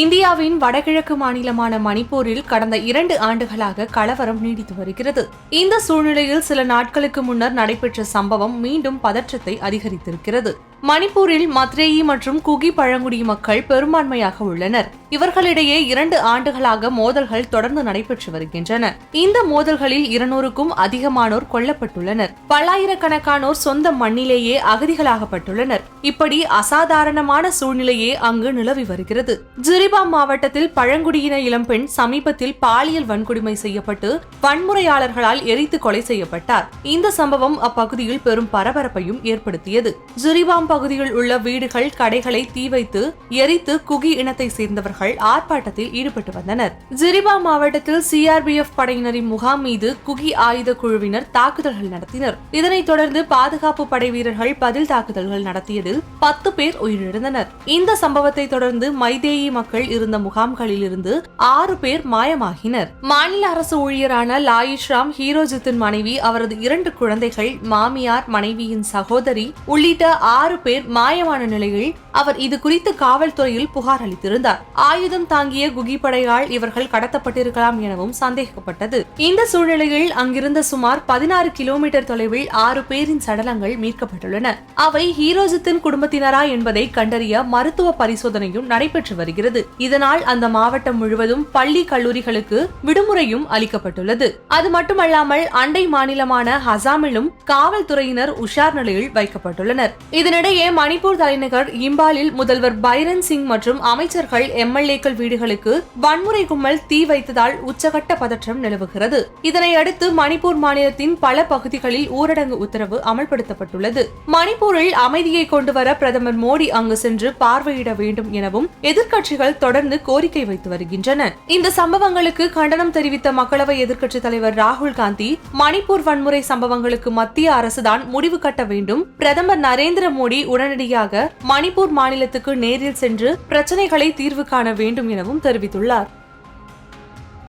இந்தியாவின் வடகிழக்கு மாநிலமான மணிப்பூரில் கடந்த இரண்டு ஆண்டுகளாக கலவரம் நீடித்து வருகிறது. இந்த சூழ்நிலையில் சில நாட்களுக்கு முன்னர் நடைபெற்ற சம்பவம் மீண்டும் பதற்றத்தை அதிகரித்திருக்கிறது. மணிப்பூரில் மத்ரேயி மற்றும் குகி பழங்குடி மக்கள் பெரும்பான்மையாக உள்ளனர். இவர்களிடையே இரண்டு ஆண்டுகளாக மோதல்கள் தொடர்ந்து நடைபெற்று வருகின்றன. இந்த மோதல்களில் இருநூறுக்கும் அதிகமானோர் கொல்லப்பட்டுள்ளனர். பல்லாயிரக்கணக்கானோர் சொந்த மண்ணிலேயே அகதிகளாகப்பட்டுள்ளனர். இப்படி அசாதாரணமான சூழ்நிலையே அங்கு நிலவி வருகிறது. ஜிரிபாம் மாவட்டத்தில் பழங்குடியின இளம்பெண் சமீபத்தில் பாலியல் வன்கொடுமை செய்யப்பட்டு வன்முறையாளர்களால் எரித்து கொலை செய்யப்பட்டார். இந்த சம்பவம் அப்பகுதியில் பெரும் பரபரப்பையும் ஏற்படுத்தியது. ஜிரிபாம் பகுதியில் உள்ள வீடுகள் கடைகளை தீ வைத்து எரித்து குகி இனத்தை சேர்ந்தவர்கள் ஆர்ப்பாட்டத்தில் ஈடுபட்டு வந்தனர். ஜிரிபா மாவட்டத்தில் சிஆர்பிஎஃப் படையினரின் முகாம் மீது குகி ஆயுத குழுவினர் தாக்குதல்கள் நடத்தினர். இதனைத் தொடர்ந்து பாதுகாப்பு படை வீரர்கள் பதில் தாக்குதல்கள் நடத்தியதில் பத்து பேர் உயிரிழந்தனர். இந்த சம்பவத்தை தொடர்ந்து மைதேயி மக்கள் இருந்த முகாம்களில் இருந்து ஆறு பேர் மாயமாகினர். மாநில அரசு ஊழியரான லாயிஷ்ராம் ஹீரோஜித்தின் மனைவி அவரது இரண்டு குழந்தைகள் மாமியார் மனைவியின் சகோதரி உள்ளிட்ட ஆறு பேர் மாயமான நிலையில் அவர் இது குறித்து காவல்துறையில் புகார் அளித்திருந்தார். ஆயுதம் தாங்கிய குகி படையால் இவர்கள் கடத்தப்பட்டிருக்கலாம் எனவும் சந்தேகிக்கப்பட்டது இந்த சூழ்நிலையில் அங்கிருந்த சுமார் பதினாறு கிலோமீட்டர் தொலைவில் ஆறு பேரின் சடலங்கள் மீட்கப்பட்டுள்ளன. அவை ஹீரோஜித்தின் குடும்பத்தினரா என்பதை கண்டறிய மருத்துவ பரிசோதனையும் நடைபெற்று வருகிறது. இதனால் அந்த மாவட்டம் முழுவதும் பள்ளி கல்லூரிகளுக்கு விடுமுறையும் அளிக்கப்பட்டுள்ளது. அது மட்டுமல்லாமல் அண்டை மாநிலமான ஹசாமிலும் காவல்துறையினர் உஷார் நிலையில் வைக்கப்பட்டுள்ளனர். இதனிடையே மணிப்பூர் தலைநகர் இம்பாலில் முதல்வர் பைரன் சிங் மற்றும் அமைச்சர்கள் எம்எல்ஏக்கள் வீடுகளுக்கு வன்முறை கும்பல் தீ வைத்ததால் உச்சகட்ட பதற்றம் நிலவுகிறது. இதனையடுத்து மணிப்பூர் மாநிலத்தின் பல பகுதிகளில் ஊரடங்கு உத்தரவு அமல்படுத்தப்பட்டுள்ளது. மணிப்பூரில் அமைதியை கொண்டுவர பிரதமர் மோடி அங்கு சென்று பார்வையிட வேண்டும் எனவும் எதிர்க்கட்சிகள் தொடர்ந்து கோரிக்கை வைத்து வருகின்றன. இந்த சம்பவங்களுக்கு கண்டனம் தெரிவித்த மக்களவை எதிர்க்கட்சித் தலைவர் ராகுல் காந்தி மணிப்பூர் வன்முறை சம்பவங்களுக்கு மத்திய அரசுதான் முடிவு கட்ட வேண்டும். பிரதமர் நரேந்திர மோடி மோடி உடனடியாக மணிப்பூர் மாநிலத்துக்கு நேரில் சென்று பிரச்சனைகளை தீர்வு காண வேண்டும் எனவும் தெரிவித்துள்ளார்.